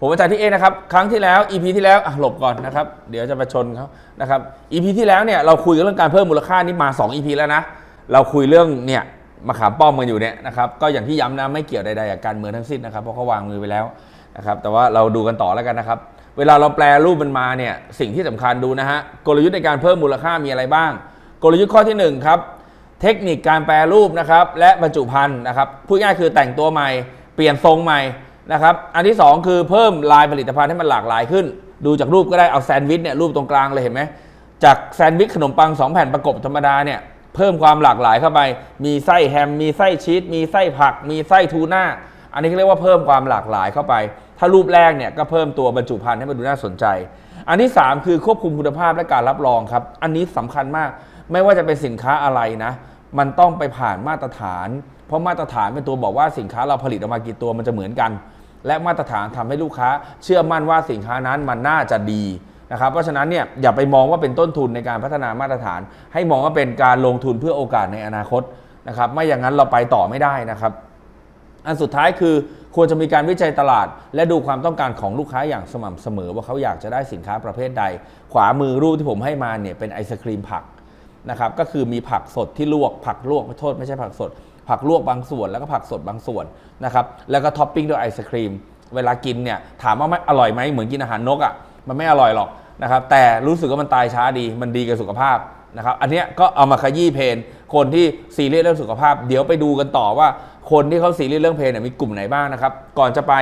ผมอาจารย์ที่เอนะครับ ครั้งที่แล้ว EP ที่แล้วหลบก่อนนะครับ เดี๋ยวจะไปชนเขานะครับ EP ที่แล้วเนี่ยเราคุยเรื่องการเพิ่มมูลค่านี่มา 2 EP แล้วนะ เราคุยเรื่องเนี่ยมะขามป้อมกันอยู่เนี่ยนะครับก็อย่างที่ย้ำนะไม่เกี่ยวใดๆกับการเมืองทั้งสิ้นนะครับเพราะเขาวางมือไปแล้วนะครับแต่ว่าเราดูกันต่อแล้วกันนะครับ เวลาเราแปลรูปมันมาเนี่ยสิ่งที่สำคัญดูนะฮะกลยุทธ์ในการเพิ่มมูลค่ามีอะไรบ้าง กลยุทธ์ข้อที่หนึ่งครับเทคนิคการแปรรูปนะครับและบรรจุภัณฑ์นะครับพูดง่ายคือแต่งตัวใหม่ เปลี่ยนทรงใหม่ นะครับ อันที่ 2 คือเพิ่มลายผลิตภัณฑ์ให้มันหลากหลายขึ้น ดูจากรูปก็ได้เอาแซนด์วิชเนี่ยรูปตรงกลางเลยเห็นไหมจากแซนด์วิชขนมปัง 2 แผ่นประกบธรรมดาเนี่ยเพิ่มความหลากหลายเข้าไป มีไส้แฮม มีไส้ชีส มีไส้ผัก มีไส้ทูน่า อันนี้เรียกว่าเพิ่มความหลากหลายเข้าไป ถ้ารูปแรกเนี่ยก็เพิ่มตัวบรรจุภัณฑ์ให้มันดูน่าสนใจ อันที่ 3 คือควบคุมคุณภาพและการรับรองครับ อันนี้สำคัญมาก ไม่ว่าจะเป็นสินค้าอะไรนะ มันต้องไปผ่านมาตรฐาน เพราะมาตรฐานเป็นตัวบอกว่าสินค้าเราผลิตออกมากี่ตัวมันจะเหมือนกัน และมาตรฐานทำให้ลูกค้าเชื่อมั่นว่าสินค้านั้นมันน่าจะดีนะครับเพราะฉะนั้นเนี่ยอย่าไปมองว่าเป็นต้นทุนในการพัฒนามาตรฐาน ให้มองว่าเป็นการลงทุนเพื่อโอกาสในอนาคตนะครับไม่อย่างนั้นเราไปต่อไม่ได้นะครับ อันสุดท้ายคือควรจะมีการวิจัยตลาด และดูความต้องการของลูกค้าอย่างสม่ำเสมอว่าเขาอยากจะได้สินค้าประเภทใด ขวามือรูปที่ผมให้มาเนี่ยเป็นไอศครีมผักนะครับก็คือมีผักสดที่ลวกผักลวกไม่โทษไม่ใช่ผักสด ผักลวกบางส่วนแล้วก็ผักสดบางส่วนนะครับแล้วก็ท็อปปิ้งด้วยไอศครีมเวลากินเนี่ยถามว่าไม่อร่อยไหมเหมือนกินอาหารนกอะ่ะมันไม่อร่อยหรอกนะครับแต่รู้สึกว่ามันตายช้าดีมันดีกับสุขภาพนะครับอันนี้ก็เอามาขยี้เพนคนที่ซีเรียสเรื่องสุขภาพ เดี๋ยวไปดูกันต่อว่าคนที่เขาซีเรียสเรื่องเพนเนี่ยมีกลุ่มไหนบ้างนะครับก่อนจะไป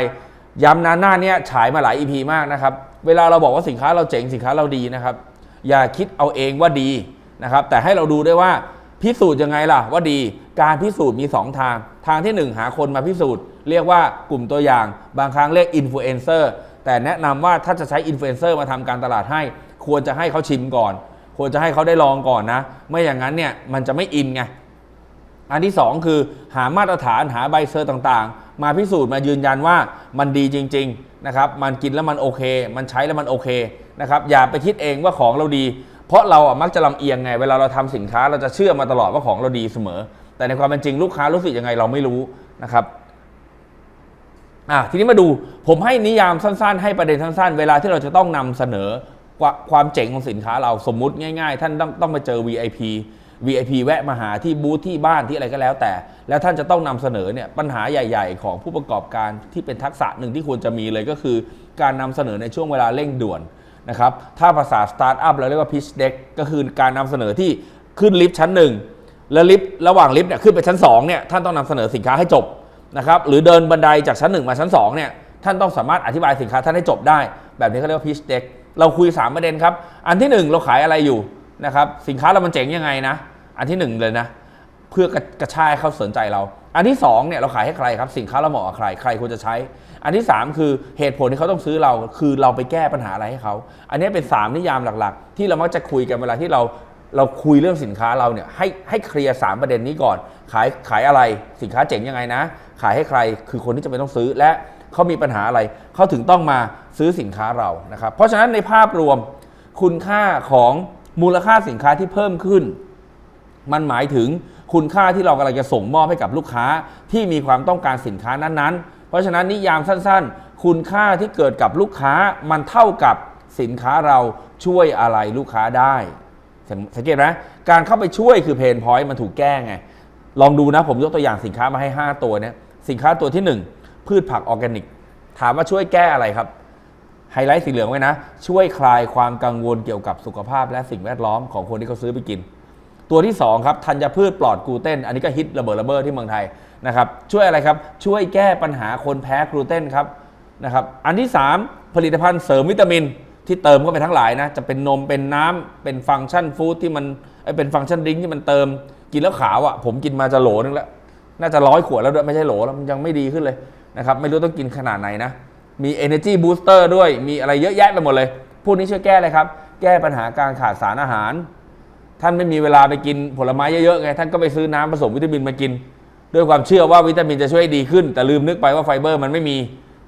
ย้ำนะหน้าเนี้ยฉายมาหลาย EP มากนะครับเวลาเราบอกว่าสินค้าเราเจ๋งสินค้าเราดีนะครับอย่าคิดเอาเองว่าดีนะครับแต่ให้เราดูด้วยว่า พิสูจน์ยังไงล่ะว่าดีการพิสูจน์มี 2 ทาง ทางทีหนึ่1 หาคนมาพิสูจน์ เรียกว่ากลุ่มตัวอย่าง บางครั้งเรียกอินฟลูเอนเซอร์แต่แนะนำว่าถ้าจะใช้อินฟลูเอนเซอร์มาทำการตลาดให้ ควรจะให้เขาชิมก่อน ควรจะให้เขาได้ลองก่อนนะไม่อย่างนั้นเนี่ยมันจะไม่อินไงอันที่ 2 คือหามาตรฐานหาใบเซอร์ต่างๆ มาพิสูจน์มายืนยันว่ามันดีจริง ๆนะครับ มันกินแล้วมันโอเค มันใช้แล้วมันโอเคนะครับอย่าไปคิดเองว่าของเราดี เพราะเราอะมักจะลำเอียงไง เวลาเราทำสินค้าเราจะเชื่อมาตลอดว่าของเราดีเสมอ แต่ในความเป็นจริงลูกค้ารู้สึกยังไงเราไม่รู้นะครับอะทีนี้มาดูผมให้นิยามสั้นๆ ให้ประเด็นสั้นๆ เวลาที่เราจะต้องนำเสนอความเจ๋งของสินค้าเราสมมุติง่ายๆ ท่านต้องต้องมาเจอ VIP VIP แวะมาหาที่บูธที่บ้านที่อะไรก็แล้วแต่ แล้วท่านจะต้องนำเสนอเนี่ยปัญหาใหญ่ ๆ ของผู้ประกอบการที่เป็นทักษะหนึ่งที่ควรจะมีเลยก็คือ การนำเสนอในช่วงเวลาเร่งด่วน นะครับ ถ้าภาษาสตาร์ทอัพเราเรียกว่า pitch deck ก็คือการนำเสนอที่ขึ้นลิฟต์ชั้นหนึ่งแล้วลิฟต์ระหว่างลิฟต์เนี่ยขึ้นไปชั้น2เนี่ยท่านต้องนำเสนอสินค้าให้จบนะครับหรือเดินบันไดจากชั้น 1 มาชั้น2เนี่ยท่านต้องสามารถอธิบายสินค้าท่านให้จบได้ แบบนี้เขาเรียกว่า pitch deck เราคุย 3 ประเด็นครับ อันที่ 1 เราขายอะไรอยู่นะครับสินค้าเรามันเจ๋งยังไงนะ อันที่ 1 เลยนะ เพื่อกระกระชายเขาสนใจเรา อันที่2เนี่ยเราขายให้ใครครับสินค้าเราเหมาะกับใครใครควรจะใช้ อันที่ 3 คือเหตุผลที่เขาต้องซื้อเราคือเราไปแก้ปัญหาอะไรให้เขาอันนี้เป็น 3 นิยามหลักๆ ที่เรามักจะคุยกันเวลาที่เราเราคุยเรื่องสินค้าเราเนี่ยให้ให้เคลียร์สามประเด็นนี้ก่อน ขายขายอะไรสินค้าเจ๋งยังไงนะ ขายให้ใครคือคนที่จะเป็นต้องซื้อและเขามีปัญหาอะไรเขาถึงต้องมาซื้อสินค้าเรานะครับเพราะฉะนั้นในภาพรวมคุณค่าของมูลค่าสินค้าที่เพิ่มขึ้น มันหมายถึง คุณค่าที่เรากำลังจะส่งมอบให้กับลูกค้าที่มีความต้องการสินค้านั้นๆ เพราะฉะนั้นนิยามสั้นๆ คุณค่าที่เกิดกับลูกค้ามันเท่ากับสินค้าเราช่วยอะไรลูกค้าได้สังเกตไหมการเข้าไปช่วยคือเพนพอยต์มันถูกแก้ไง ลองดูนะผมยกตัวอย่างสินค้ามาให้ 5 ตัวเนี่ยสินค้าตัวที่ 1 พืชผักออร์แกนิก ถามว่าช่วยแก้อะไรครับไฮไลท์สีเหลืองไว้นะ ช่วยคลายความกังวลเกี่ยวกับสุขภาพและสิ่งแวดล้อมของคนที่เขาซื้อไปกิน ตัวที่ 2 ครับธัญพืชปลอดกลูเตนอันนี้ก็ฮิตระเบิดระเบ้อที่เมืองไทยนะครับช่วยอะไรครับช่วยแก้ปัญหาคนแพ้กลูเตนครับนะครับอันที่ 3 ผลิตภัณฑ์เสริมวิตามินที่เติมเข้าไปทั้งหลายนะจะเป็นนมเป็นน้ำเป็นฟังก์ชันฟู้ดที่มันเป็นฟังก์ชันดริงที่มันเติมกินแล้วขาวอะ่ะผมกินมาจะโหลนึงแล้วน่าจะร้อยขวดแล้วด้วยไม่ใช่โหลแล้วมันยังไม่ดีขึ้นเลยนะครับไม่รู้ต้องกินขนาดไหนนะมี energy booster ด้วยมีอะไรเยอะแยะไปหมดเลย พวกนี้ช่วยแก้เลยครับ แก้ปัญหาการขาดสารอาหาร ท่านไม่มีเวลาไปกินผลไม้เยอะๆไงท่านก็ไปซื้อน้ำผสมวิตามินมากิน ด้วยความเชื่อว่าวิตามินจะช่วยดีขึ้น แต่ลืมนึกไปว่าไฟเบอร์มันไม่มี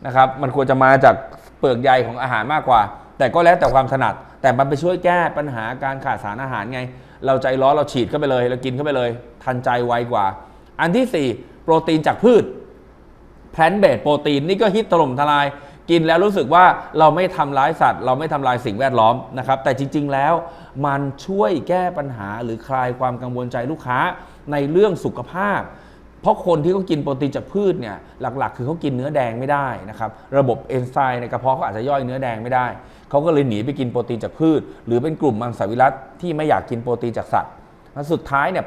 นะครับมันควรจะมาจากเปลือกใยของอาหารมากกว่า แต่ก็แล้วแต่ความถนัด แต่มันไปช่วยแก้ปัญหาการขาดสารอาหารไง เราใจร้อนเราฉีดเข้าไปเลยเรากินเข้าไปเลย ทันใจไวกว่า อันที่ 4 โปรตีนจากพืชแพลนเบสโปรตีนนี่ก็ฮิตถล่มทลาย กินแล้วรู้สึกว่าเราไม่ทำร้ายสัตว์ เราไม่ทำลายสิ่งแวดล้อมนะครับแต่จริง ๆ แล้วมันช่วยแก้ปัญหาหรือคลายความกังวลใจลูกค้าในเรื่องสุขภาพ เพราะคนที่เขากินโปรตีนจากพืชเนี่ยหลักๆ คือเขากินเนื้อแดงไม่ได้นะครับระบบเอนไซม์ในกระเพาะเขาอาจจะย่อยเนื้อแดงไม่ได้เขาก็เลยหนีไปกินโปรตีนจากพืช หรือเป็นกลุ่มมังสวิรัตที่ไม่อยากกินโปรตีนจากสัตว์แล้วสุดท้ายเนี่ย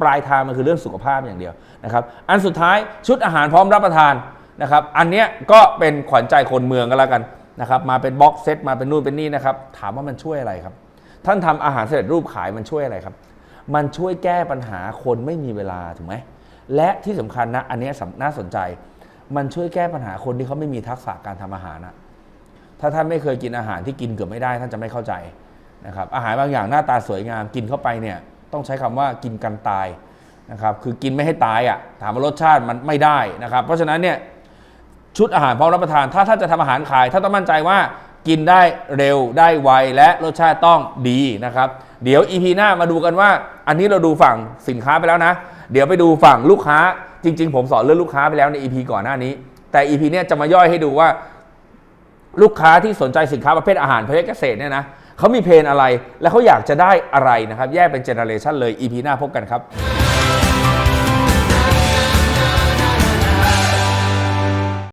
ปลายทางมันคือเรื่องสุขภาพอย่างเดียวนะครับ อันสุดท้ายชุดอาหารพร้อมรับประทาน นะครับ อันเนี้ยก็เป็นขวัญใจคนเมืองกันแล้วกันนะครับ มาเป็นบ็อกเซตมาเป็นนู่นเป็นนี่นะครับ ถามว่ามันช่วยอะไรครับ ท่านทำอาหารเสร็จรูปขายมันช่วยอะไรครับ มันช่วยแก้ปัญหาคนไม่มีเวลาถูกไหม และที่สำคัญนะ อันเนี้ยน่าสนใจ มันช่วยแก้ปัญหาคนที่เขาไม่มีทักษะการทำอาหารนะถ้าท่านไม่เคยกินอาหารที่กินเกือบไม่ได้ ท่านจะไม่เข้าใจนะครับ อาหารบางอย่างหน้าตาสวยงามกินเข้าไปเนี่ยต้องใช้คำว่ากินกันตายนะครับ คือกินไม่ให้ตายอะ ถามว่ารสชาติมันไม่ได้นะครับ เพราะฉะนั้นเนี่ย ชุดอาหารพร้อมรับประทาน ถ้าท่านจะทำอาหารขายถ้านต้องมั่นใจว่ากินได้เร็วได้ไวและรสชาติต้องดีนะครับ เดี๋ยว EP หน้ามาดูกันว่า อันนี้เราดูฝั่งสินค้าไปแล้วนะ เดี๋ยวไปดูฝั่งลูกค้า จริง ๆ ผมสอนเรื่องลูกค้าไปแล้วใน EP ก่อนหน้านี้ แต่ EP เนี้ยจะมาย่อยให้ดูว่า ลูกค้าที่สนใจสินค้าประเภทอาหารประเภทเกษตรเนี่ยนะเขามีเพนอะไร และเขาอยากจะได้อะไรนะครับ แยกเป็นเจเนอเรชันเลย EP หน้าพบกันครับ